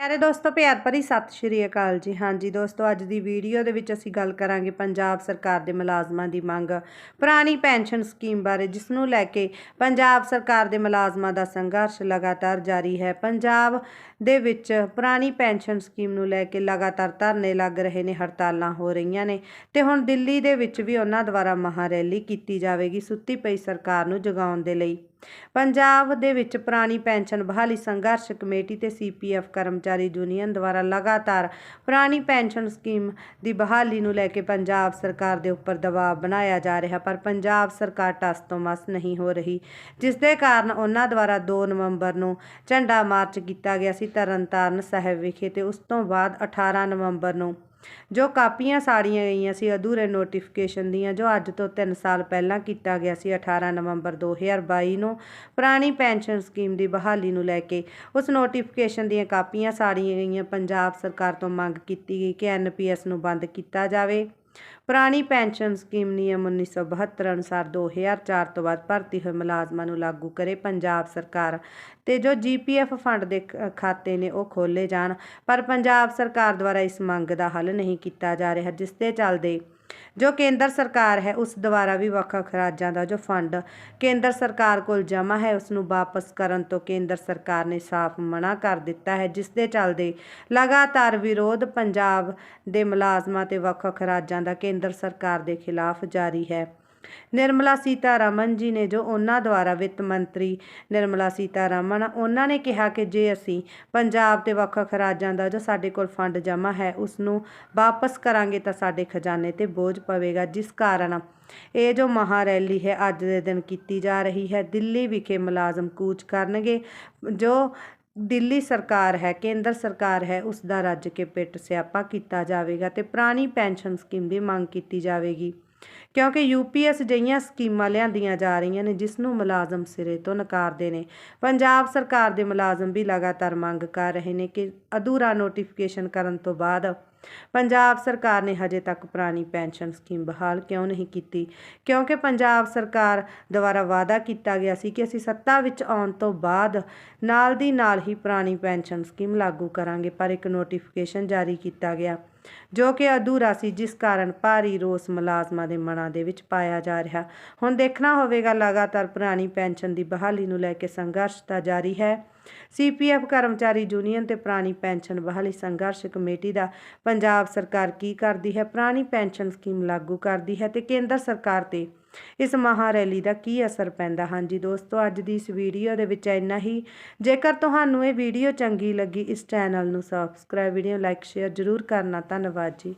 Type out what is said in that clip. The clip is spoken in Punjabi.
ਪਿਆਰੇ ਦੋਸਤੋ, ਪਿਆਰ ਭਰੀ ਸਤਿ ਸ਼੍ਰੀ ਅਕਾਲ ਜੀ। ਹਾਂਜੀ ਦੋਸਤੋ, ਅੱਜ ਦੀ ਵੀਡੀਓ ਦੇ ਵਿੱਚ ਅਸੀਂ ਗੱਲ ਕਰਾਂਗੇ ਪੰਜਾਬ ਸਰਕਾਰ ਦੇ ਮੁਲਾਜ਼ਮਾਂ ਦੀ ਮੰਗ, ਪੁਰਾਣੀ ਪੈਨਸ਼ਨ ਸਕੀਮ ਬਾਰੇ ਜਿਸ ਨੂੰ ਲੈ ਕੇ ਪੰਜਾਬ ਸਰਕਾਰ ਦੇ ਮੁਲਾਜ਼ਮਾਂ ਦਾ ਸੰਘਰਸ਼ ਲਗਾਤਾਰ ਜਾਰੀ ਹੈ। ਪੰਜਾਬ ਦੇ ਵਿੱਚ ਪੁਰਾਣੀ ਪੈਨਸ਼ਨ ਸਕੀਮ ਨੂੰ ਲੈ ਕੇ ਲਗਾਤਾਰ ਧਰਨੇ ਲੱਗ ਰਹੇ ਨੇ, ਹੜਤਾਲਾਂ ਹੋ ਰਹੀਆਂ ਨੇ ਤੇ ਹੁਣ ਦਿੱਲੀ ਦੇ ਵਿੱਚ ਵੀ ਉਹਨਾਂ ਦੁਆਰਾ ਮਹਾ ਰੈਲੀ ਕੀਤੀ ਜਾਵੇਗੀ, ਸੁੱਤੀ ਪਈ ਸਰਕਾਰ ਨੂੰ ਜਗਾਉਣ ਦੇ ਲਈ। ਪੰਜਾਬ ਦੇ ਵਿੱਚ ਪੁਰਾਣੀ ਪੈਨਸ਼ਨ ਬਹਾਲੀ ਸੰਘਰਸ਼ ਕਮੇਟੀ ਤੇ ਸੀਪੀਐਫ ਕਰਮਚਾਰੀ ਯੂਨੀਅਨ ਦੁਆਰਾ ਲਗਾਤਾਰ ਪੁਰਾਣੀ ਪੈਨਸ਼ਨ ਸਕੀਮ ਦੀ ਬਹਾਲੀ ਨੂੰ ਲੈ ਕੇ ਪੰਜਾਬ ਸਰਕਾਰ ਦੇ ਉੱਪਰ ਦਬਾਅ ਬਣਾਇਆ ਜਾ ਰਿਹਾ, ਪਰ ਪੰਜਾਬ ਸਰਕਾਰ ਟਸ ਤੋਂ ਮਸ ਨਹੀਂ ਹੋ ਰਹੀ, ਜਿਸ ਦੇ ਕਾਰਨ ਉਹਨਾਂ ਦੁਆਰਾ 2 ਨਵੰਬਰ ਨੂੰ ਝੰਡਾ ਮਾਰਚ ਕੀਤਾ ਗਿਆ ਸੀ ਤਰਨਤਾਰਨ ਸਾਹਿਬ ਵਿਖੇ ਤੇ ਉਸ ਤੋਂ ਬਾਅਦ 18 ਨਵੰਬਰ ਨੂੰ ਜੋ ਕਾਪੀਆਂ ਸਾੜੀਆਂ ਗਈਆਂ ਸੀ ਅਧੂਰੇ ਨੋਟੀਫਿਕੇਸ਼ਨ ਦੀਆਂ, ਜੋ ਅੱਜ ਤੋਂ 3 ਸਾਲ ਪਹਿਲਾਂ ਕੀਤਾ ਗਿਆ ਸੀ 18 ਨਵੰਬਰ 2022 ਨੂੰ ਪੁਰਾਣੀ ਪੈਨਸ਼ਨ ਸਕੀਮ ਦੀ ਬਹਾਲੀ ਨੂੰ ਲੈ ਕੇ ਉਸ ਨੋਟੀਫਿਕੇਸ਼ਨ ਦੀਆਂ ਕਾਪੀਆਂ ਸਾੜੀਆਂ ਗਈਆਂ। ਪੰਜਾਬ ਸਰਕਾਰ ਤੋਂ ਮੰਗ ਕੀਤੀ ਗਈ ਕਿ ਐਨਪੀਐਸ ਨੂੰ ਬੰਦ ਕੀਤਾ ਜਾਵੇ। ਪੁਰਾਣੀ ਪੈਨਸ਼ਨ ਸਕੀਮ ਨਿਯਮ 1972 ਅਨੁਸਾਰ 2004 ਤੋਂ ਬਾਅਦ ਭਰਤੀ ਹੋਏ ਮੁਲਾਜ਼ਮਾਂ ਨੂੰ ਲਾਗੂ ਕਰੇ ਪੰਜਾਬ ਸਰਕਾਰ ਤੇ ਜੋ ਜੀਪੀਐਫ ਫੰਡ ਦੇ ਖਾਤੇ ਨੇ ਉਹ ਖੋਲੇ ਜਾਣ, ਪਰ ਪੰਜਾਬ ਸਰਕਾਰ ਦੁਆਰਾ ਇਸ ਮੰਗ ਦਾ ਹੱਲ ਨਹੀਂ ਕੀਤਾ ਜਾ ਰਿਹਾ, ਜਿਸ ਦੇ ਚੱਲਦੇ ਜੋ ਕੇਂਦਰ ਸਰਕਾਰ ਹੈ, ਉਸ ਦੁਆਰਾ ਵੀ ਵੱਖ-ਵੱਖ ਰਾਜਾਂ ਦਾ ਜੋ ਫੰਡ ਕੇਂਦਰ ਸਰਕਾਰ ਕੋਲ ਜਮ੍ਹਾਂ ਹੈ, ਉਸ ਨੂੰ ਵਾਪਸ ਕਰਨ ਤੋਂ ਕੇਂਦਰ ਸਰਕਾਰ ਨੇ ਸਾਫ਼ ਮਨਾ ਕਰ ਦਿੱਤਾ ਹੈ, ਜਿਸ ਦੇ ਚੱਲਦੇ ਲਗਾਤਾਰ ਵਿਰੋਧ ਪੰਜਾਬ ਦੇ ਮੁਲਾਜ਼ਮਾਂ ਤੇ ਵੱਖ-ਵੱਖ ਰਾਜਾਂ ਦਾ ਕੇਂਦਰ ਸਰਕਾਰ ਦੇ ਖਿਲਾਫ ਜਾਰੀ ਹੈ। ਨਿਰਮਲਾ ਸੀਤਾਰਮਨ ਜੀ ਨੇ ਜੋ ਉਹਨਾਂ ਦੁਆਰਾ ਵਿੱਤ ਮੰਤਰੀ ਨਿਰਮਲਾ ਸੀਤਾਰਮਨ, ਉਹਨਾਂ ਨੇ ਕਿਹਾ ਕਿ ਜੇ ਅਸੀਂ ਪੰਜਾਬ ਦੇ ਵੱਖ-ਵੱਖ ਰਾਜਾਂ ਦਾ ਜੋ ਸਾਡੇ ਕੋਲ ਫੰਡ ਜਮ੍ਹਾਂ ਹੈ ਉਸ ਨੂੰ ਵਾਪਸ ਕਰਾਂਗੇ ਤਾਂ ਸਾਡੇ ਖਜ਼ਾਨੇ ਤੇ ਬੋਝ ਪਵੇਗਾ। ਜਿਸ ਕਾਰਨ ਇਹ ਜੋ ਮਹਾ ਰੈਲੀ ਹੈ, ਅੱਜ ਦੇ ਦਿਨ ਕੀਤੀ ਜਾ ਰਹੀ ਹੈ, ਦਿੱਲੀ ਵਿਖੇ ਮੁਲਾਜ਼ਮ ਕੂਚ ਕਰਨਗੇ। ਜੋ ਦਿੱਲੀ ਸਰਕਾਰ ਹੈ, ਕੇਂਦਰ ਸਰਕਾਰ ਹੈ ਉਸ ਦਾ ਰੱਜ ਕੇ ਪਿੱਟ ਸਿਆਪਾ ਕੀਤਾ ਜਾਵੇਗਾ ਤੇ ਪੁਰਾਣੀ ਪੈਨਸ਼ਨ ਸਕੀਮ ਦੀ ਮੰਗ ਕੀਤੀ ਜਾਵੇਗੀ। ਕਿਉਂਕਿ ਯੂਪੀਐਸ ਜਿਹੀਆਂ ਸਕੀਮਾਂ ਲਿਆਂਦੀਆਂ ਜਾ ਰਹੀਆਂ ਨੇ ਜਿਸ ਨੂੰ ਮੁਲਾਜ਼ਮ ਸਿਰੇ ਤੋਂ ਨਕਾਰਦੇ ਨੇ। ਪੰਜਾਬ ਸਰਕਾਰ ਦੇ ਮੁਲਾਜ਼ਮ ਵੀ ਲਗਾਤਾਰ ਮੰਗ ਕਰ ਰਹੇ ਨੇ ਕਿ ਅਧੂਰਾ ਨੋਟੀਫਿਕੇਸ਼ਨ ਕਰਨ ਤੋਂ ਬਾਅਦ ਪੰਜਾਬ ਸਰਕਾਰ ਨੇ ਹਜੇ ਤੱਕ ਪੁਰਾਣੀ ਪੈਨਸ਼ਨ ਸਕੀਮ ਬਹਾਲ ਕਿਉਂ ਨਹੀਂ ਕੀਤੀ? ਕਿਉਂਕਿ ਪੰਜਾਬ ਸਰਕਾਰ ਦੁਆਰਾ ਵਾਅਦਾ ਕੀਤਾ ਗਿਆ ਸੀ ਕਿ ਅਸੀਂ ਸੱਤਾ ਵਿੱਚ ਆਉਣ ਤੋਂ ਬਾਅਦ ਨਾਲ ਦੀ ਨਾਲ ਹੀ ਪੁਰਾਣੀ ਪੈਨਸ਼ਨ ਸਕੀਮ ਲਾਗੂ ਕਰਾਂਗੇ, ਪਰ ਇੱਕ ਨੋਟੀਫਿਕੇਸ਼ਨ ਜਾਰੀ ਕੀਤਾ ਗਿਆ। ਜੋ ਕਿ ਅਧੂਰਾ ਸੀ, ਜਿਸ ਕਾਰਨ ਭਾਰੀ ਰੋਸ ਮੁਲਾਜ਼ਮਾਂ ਦੇ ਮਨਾਂ ਦੇ ਵਿੱਚ ਪਾਇਆ ਜਾ ਰਿਹਾ। ਹੁਣ ਦੇਖਣਾ ਹੋਵੇਗਾ, ਲਗਾਤਾਰ ਪੁਰਾਣੀ ਪੈਨਸ਼ਨ ਦੀ ਬਹਾਲੀ ਨੂੰ ਲੈ ਕੇ ਸੰਘਰਸ਼ ਤਾਂ ਜਾਰੀ ਹੈ। ਸੀਪੀਐਫ ਕਰਮਚਾਰੀ ਯੂਨੀਅਨ ਤੇ ਪੁਰਾਣੀ ਪੈਨਸ਼ਨ ਬਹਾਲੀ ਸੰਘਰਸ਼ ਕਮੇਟੀ ਦਾ ਪੰਜਾਬ ਸਰਕਾਰ ਕੀ ਕਰਦੀ ਹੈ? ਪੁਰਾਣੀ ਪੈਨਸ਼ਨ ਸਕੀਮ ਲਾਗੂ ਕਰਦੀ ਹੈ ਤੇ ਕੇਂਦਰ ਸਰਕਾਰ ਤੇ ਇਸ ਮਹਾ ਰੈਲੀ ਦਾ ਕੀ ਅਸਰ ਪੈਂਦਾ? ਹਾਂਜੀ ਦੋਸਤੋ, ਅੱਜ ਦੀ ਇਸ ਵੀਡੀਓ ਦੇ ਵਿੱਚ ਇੰਨਾ ਹੀ। ਜੇਕਰ ਤੁਹਾਨੂੰ ਇਹ ਵੀਡੀਓ ਚੰਗੀ ਲੱਗੀ, ਇਸ ਚੈਨਲ ਨੂੰ ਸਬਸਕ੍ਰਾਈਬ ਵੀਡੀਓ ਲਾਈਕ ਸ਼ੇਅਰ ਜ਼ਰੂਰ ਕਰਨਾ। ਧੰਨਵਾਦ ਜੀ।